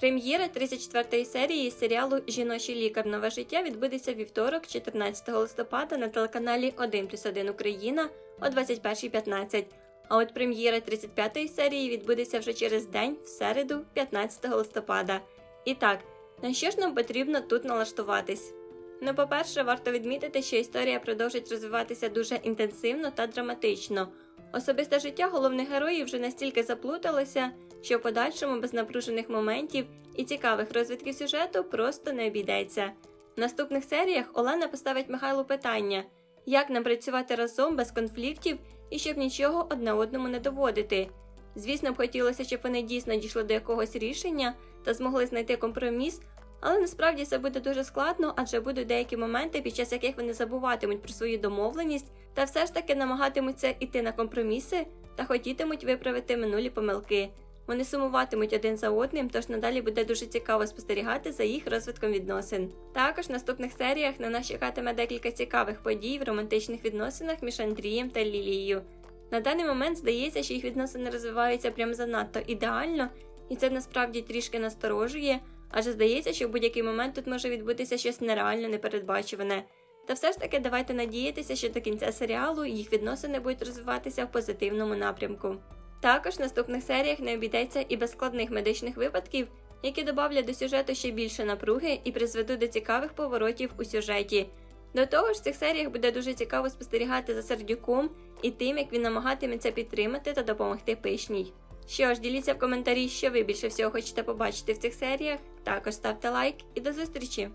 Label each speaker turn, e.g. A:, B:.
A: Прем'єра 34-ї серії серіалу Жіночий лікар нове життя відбудеться вівторок, 14 листопада на телеканалі 1 плюс 1 Україна о 21.15. А от прем'єра 35-ї серії відбудеться вже через день, в середу, 15 листопада. І так, на що ж нам потрібно тут налаштуватись? Ну, по-перше, варто відмітити, що історія продовжить розвиватися дуже інтенсивно та драматично. Особисте життя головних героїв вже настільки заплуталося, що в подальшому без напружених моментів і цікавих розвитків сюжету просто не обійдеться. В наступних серіях Олена поставить Михайлу питання, як нам працювати разом без конфліктів і щоб нічого одне одному не доводити. Звісно, б хотілося, щоб вони дійсно дійшли до якогось рішення та змогли знайти компроміс, але насправді це буде дуже складно, адже будуть деякі моменти, під час яких вони забуватимуть про свою домовленість та все ж таки намагатимуться йти на компроміси та хотітимуть виправити минулі помилки. Вони сумуватимуть один за одним, тож надалі буде дуже цікаво спостерігати за їх розвитком відносин. Також в наступних серіях на нас чекатиме декілька цікавих подій в романтичних відносинах між Андрієм та Лілією. На даний момент здається, що їх відносини розвиваються прям занадто ідеально, і це насправді трішки насторожує, адже здається, що в будь-який момент тут може відбутися щось нереально непередбачуване. Та все ж таки давайте надіятися, що до кінця серіалу їх відносини будуть розвиватися в позитивному напрямку. Також в наступних серіях не обійдеться і без складних медичних випадків, які додавлять до сюжету ще більше напруги і призведуть до цікавих поворотів у сюжеті. До того ж, в цих серіях буде дуже цікаво спостерігати за сердюком і тим, як він намагатиметься підтримати та допомогти пишній. Що ж, діліться в коментарі, що ви більше всього хочете побачити в цих серіях. Також ставте лайк і до зустрічі!